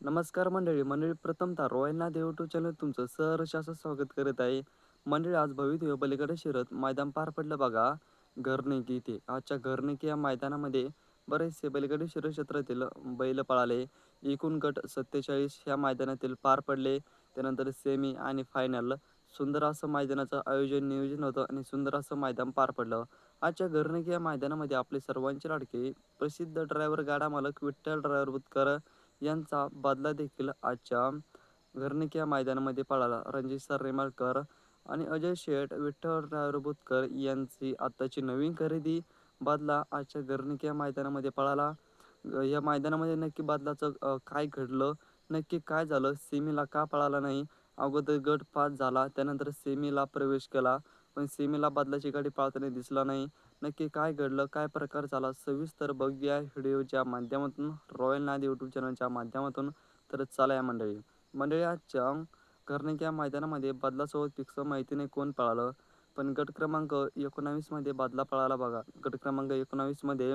नमस्कार मंडळी. मंडळी प्रथमतः रॉयल देव टू चॅनल तुमचं सहर्ष असं स्वागत करत आहे. मंडळी आज भवितव्य बलीकडे शिरत मैदान पार पडलं बघा. घरनेकी इथे. आजच्या घरनेकी या मैदानामध्ये बरेचसे बलीकडे शिरत क्षेत्रातील बैल पळाले. एकूण गट सत्तेचाळीस ह्या मैदानातील पार पडले. त्यानंतर सेमी आणि फायनल सुंदर असं मैदानाचं आयोजन नियोजन होतं आणि सुंदर असं मैदान पार पडलं. आजच्या घरनेकी या मैदानामध्ये आपले सर्वांचे लाडके प्रसिद्ध ड्रायव्हर गाडा मालक विठ्ठल ड्रायव्हर बुतकर यांचा बदला देखील आजच्या घरणक्या मैदानामध्ये पळाला. रणजित सर रेमाळकर आणि अजय शेठ विठ्ठल बुतकर यांची आत्ताची नवीन खरेदी बदला आजच्या घरणक्या मैदानामध्ये पळाला. या मैदानामध्ये नक्की बदलाचं काय घडलं? नक्की काय झालं? सेमीला का पळाला नाही? अगोदर गट पास झाला त्यानंतर सेमीला प्रवेश केला. पण सेमीला बदलाची गाडी पाळताना दिसला नाही. नक्की काय घडलं? काय प्रकार झाला? सविस्तर बघूया व्हिडिओच्या माध्यमातून रॉयल नाद यूट्यूब चॅनलच्या माध्यमातून. तर चला या मंडळी मंडळी आजच्या कर्णिक मैदानामध्ये बदलासोबत फिक्स माहिती नाही कोण पळालं पण गट क्रमांक एकोणावीसमध्ये बदला पळाला बघा. गट क्रमांक एकोणावीसमध्ये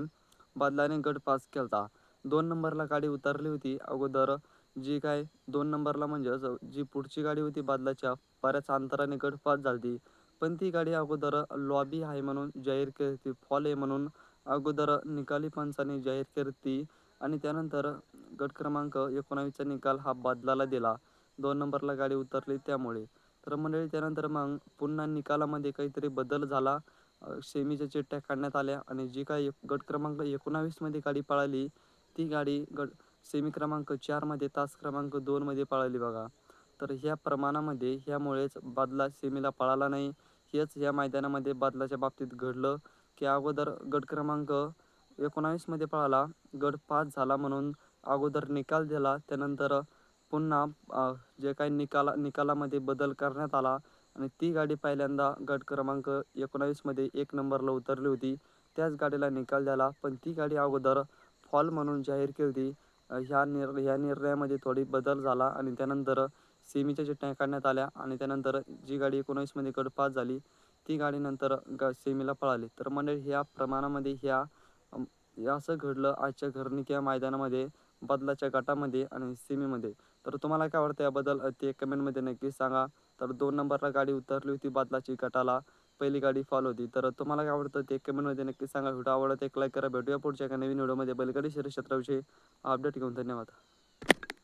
बदलाने गट पास केला दोन नंबरला गाडी उतरली होती अगोदर जी काय दोन नंबरला म्हणजेच जी पुढची गाडी होती बदलाच्या बऱ्याच अंतराने गट पास झाली पण ती गाडी अगोदर लॉबी आहे म्हणून जाहीर केली. फॉल आहे म्हणून अगोदर निकाली पंचाने जाहीर केली आणि त्यानंतर गट क्रमांक एकोणावीसचा निकाल हा बदलाला दिला. दोन नंबरला गाडी उतरली त्यामुळे. तर मंडळी त्यानंतर मग पुन्हा निकालामध्ये काहीतरी बदल झाला. सेमीच्या चिठ्ठ्या काढण्यात आल्या आणि जी काय गट क्रमांक एकोणावीसमध्ये गाडी पळाली ती गाडी गट सेमी क्रमांक चारमध्ये तास क्रमांक दोनमध्ये पळाली बघा. तर ह्या प्रमाणामध्ये ह्यामुळेच बादला सेमीला पळाला नाही. हेच या मैदानामध्ये बदलाच्या बाबतीत घडलं की अगोदर गट क्रमांक एकोणावीसमध्ये पळाला. गट पास झाला म्हणून अगोदर निकाल दिला. त्यानंतर पुन्हा जे काही निकाला निकालामध्ये बदल करण्यात आला आणि ती गाडी पहिल्यांदा गट क्रमांक एकोणावीसमध्ये एक नंबरला उतरली होती. त्याच गाडीला निकाल द्याला पण ती गाडी अगोदर फॉल म्हणून जाहीर केली होती. ह्या निर ह्या निर्णयामध्ये थोडी बदल झाला आणि त्यानंतर सेमीच्या चिठ्ठ्या काढण्यात आल्या आणि त्यानंतर जी गाडी एकोणावीसमध्ये गट पास झाली ती गाडी नंतर ग सेमीला पळाली. तर मंडळी ह्या प्रमाणामध्ये ह्या असं घडलं आजच्या घरनिक मैदानामध्ये बदलाच्या गटामध्ये आणि सेमीमध्ये. तर तुम्हाला काय वाटतं याबद्दल ते कमेंटमध्ये नक्कीच सांगा. तर दोन नंबरला गाडी उतरली होती बदलाची गटाला पहिली गाडी फॉल होती. तर तुम्हाला काय आवडतं ते कमेंटमध्ये नक्की सांगा. व्हिडिओ आवडत एक लाईक करा. भेटूया पुढच्या एका नवीन व्हिडिओमध्ये. बैलगाडी क्षेत्राविषयी अपडेट घेऊन धन्यवाद.